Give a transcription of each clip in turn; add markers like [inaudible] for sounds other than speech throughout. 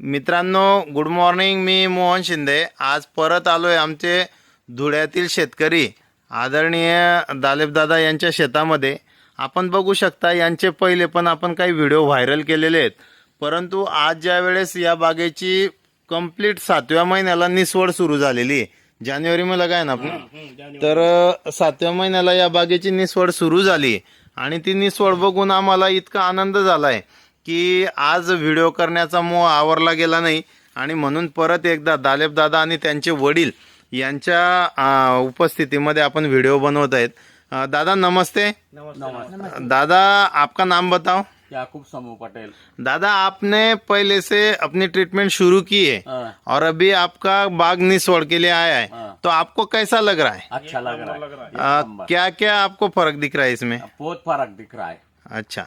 मित्रांनो good morning मी मोहन शिंदे. आज परत आलो आहे आमचे धुळ्यातील शेतकरी आदरणीय दालेबदादा यांच्या शेतामध्ये. आपण बघू शकता यांचे पहिले पण आपण काही व्हिडिओ व्हायरल केलेले आहेत. परंतु आज ज्या वेळेस या बागेची कंप्लीट सातव्या महिन्याला निसवड सुरू झालेली जानेवारी मला काय ना आपण तर सातव्या महिन्याला या बागेची निसवड सुरू झाली आणि ती निसवड बघून आम्हाला इतका आनंद झाला आहे की आज व्हिडिओ करण्याचा मोह आवरला गेला नाही आणि म्हणून परत एकदा दालेब दादा आणि त्यांचे वडील यांच्या उपस्थितीमध्ये आपण व्हिडिओ बनवत आहेत. दादा नमस्ते. दादा आपका नाम बताओ. याकूब समूह पटेल. दादा आपने पहले से अपनी ट्रीटमेंट शुरू की है और अभी आपका बाग निसोड़ के लिए आया है। तो आपको कैसा लग रहा है? अच्छा लग रहा है। क्या क्या आपको फरक दिख रहा है इसमें? बहुत फरक दिख रहा है। अच्छा.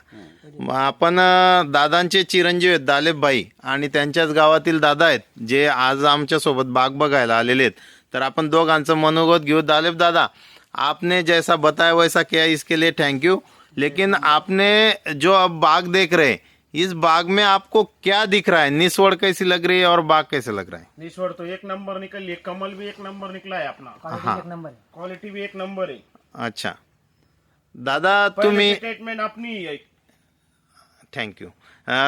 मग आपण अ, दादांचे चिरंजीव आहेत दालेबबाई आणि त्यांच्याच गावातील दादा आहेत जे आज आमच्यासोबत बाग बघायला आलेले आहेत. तर आपण दोघांचं मनोगत घेऊ. दालेब दादा आपने जैसा बताया वैसा किया इसके लिए थैंक यू लेकिन आपने जो अब बाग देख रहे हैं इस बाग में आपको क्या दिख रहा है? निस्वड़ कैसी लग रही है और बाग कैसे लग रहा है? निस्वड़ तो एक नंबर निकल है कमल भी एक नंबर निकला है अपना। हाँ। क्वालिटी भी एक नंबर है। अच्छा। दादा तुम्ही ही है थँक्यू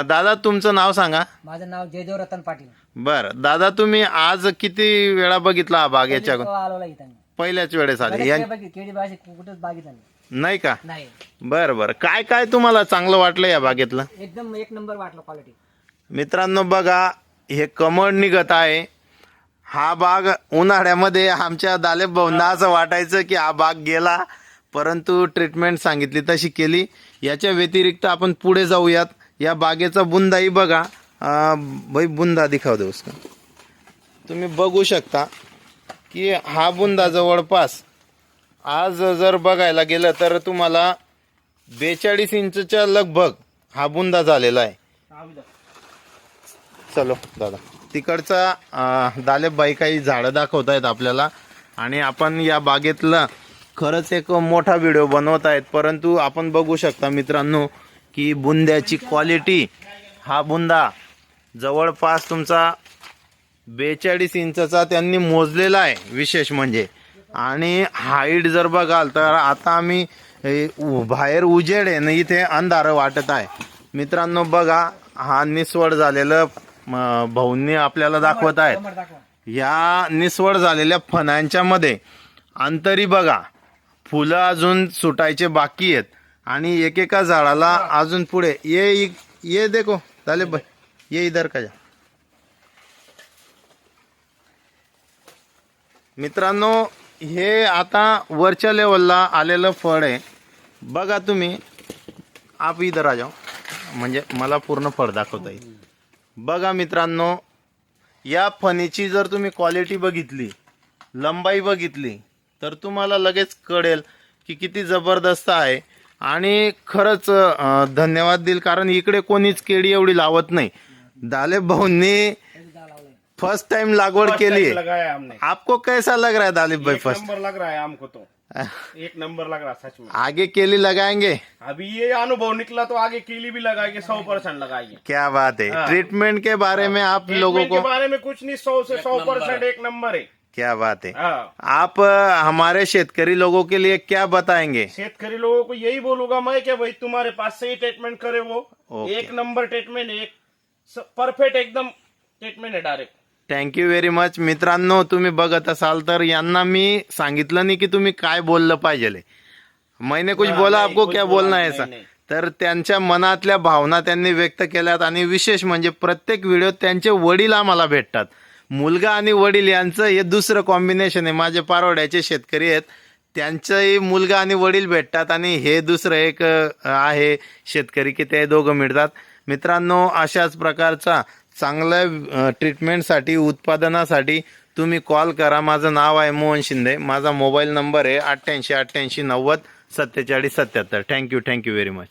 दादा तुमचं नाव सांगा. माझं नाव जयदेव रतन पाटील. बरं. दादा तुम्ही आज किती वेळा बघितला हा बाग याच्या इथं. पहिल्याच वेळेस आले. या- बघितली, केळी भाजी कुठंच बागेत आली नाही. का? नाही. बरं बरं. काय काय तुम्हाला चांगलं वाटलं या बागेतलं? एकदम एक नंबर वाटलं क्वालिटी मित्रांनो बघा हे कमळ निघत आहे. हा बाग उन्हाळ्यामध्ये आमच्या दालेब भाऊंना असं वाटायचं की हा बाग गेला. परंतु ट्रीटमेंट सांगितली तशी केली. याच्या व्यतिरिक्त आपण पुढे जाऊयात. या बागेचा बुंदाही बघा. भाई बुंदा दिखाव दे उसका तुम्ही बघू शकता की हा बुंदा जवळपास आज जर बघायला गेलं तर तुम्हाला बेचाळीस इंचच्या लगभग हा बुंदा झालेला आहे. चलो दादा. तिकडचा दालेबाई काही झाडं दाखवत आहेत आपल्याला. आणि आपण या बागेतलं खरंच एक मोठा व्हिडिओ बनवत आहेत. परंतु आपण बघू शकता मित्रांनो की बुंद्याची क्वालिटी हा बुंदा जवळपास तुमचा बेचाळीस इंचचा त्यांनी मोजलेला आहे विशेष म्हणजे. आणि हाईट जर बघाल तर आता आम्ही उ- बाहेर उजेड आहे ना इथे अंधार वाटत आहे. मित्रांनो बघा हा निसवड झालेलं भाऊंनी आपल्याला दाखवत आहेत. या निसवड झालेल्या फणांच्या मध्ये अंतरी बघा. फुलं अजून सुटायचे बाकी आहेत. आणि एकेका झाडाला अजून पुढे ये ये देखो झाले बाय ये इधर का जा. मित्रांनो हे आता वरच्या लेवलला आलेलं फळ आहे. बघा तुम्ही आप इधर आ जाओ. म्हणजे मला पूर्ण फळ दाखवता येईल. बघा मित्रांनो या फणीची जर तुम्ही क्वालिटी बघितली लंबाई बघितली तर तुम्हाला लगेच कळेल की किती जबरदस्त आहे. आणि खरंच धन्यवाद देईल कारण इकडे कोणीच केळी एवढी लावत नाही. दालेब भाऊंनी फर्स्ट टाइम लागवड केली. है आपको कैसा लग रहा है दालिब भाई एक फर्स्ट नंबर लग रहा है हमको तो. [laughs] एक नंबर लग रहा है सच में. आगे केली लगाएंगे? अभी ये अनुभव निकला तो आगे कीली भी लगाएंगे सौ परसेंट लगाएंगे क्या बात है। ट्रीटमेंट के बारे में आप लोगों के बारे में कुछ नहीं सौ से सौ परसेंट एक नंबर है. क्या बात है। हाँ। आप अ, हमारे शेतकरी लोगों के लिए क्या बताएंगे? शेतकरी लोगों को यही बोलूंगा मैं कि भाई तुम्हारे पास से ही ट्रीटमेंट करे वो। ओके। एक नंबर ट्रीटमेंट एक परफेक्ट एकदम ट्रीटमेंट है direct thank you very much मित्रांनो तुम्ही बघत असाल तर यांना मी सांगितलं नाही की तुम्ही काय बोललं पाहिजे मैंने कुछ बोला नहीं, आपको कुछ क्या बोला बोलना है नहीं, ऐसा? नहीं. तर त्यांच्या मनातल्या भावना त्यांनी व्यक्त केल्यात आणि विशेष म्हणजे प्रत्येक व्हिडिओत त्यांचे वडील आम्हाला भेटतात. मुलगा आणि वडील यांचं हे दुसरं कॉम्बिनेशन आहे. माझे पारोड्याचे शेतकरी आहेत. त्यांचंही मुलगा आणि वडील भेटतात आणि हे दुसरं एक आहे शेतकरी की ते दोघं मिळतात. मित्रांनो अशाच प्रकारचा चांगल्या ट्रीटमेंटसाठी उत्पादनासाठी तुम्ही कॉल करा. माझं नाव आहे मोहन शिंदे. माझा मोबाईल नंबर आहे अठ्ठ्याऐंशी अठ्ठ्याऐंशी नव्वद सत्तेचाळीस सत्याहत्तर. Thank you thank you very much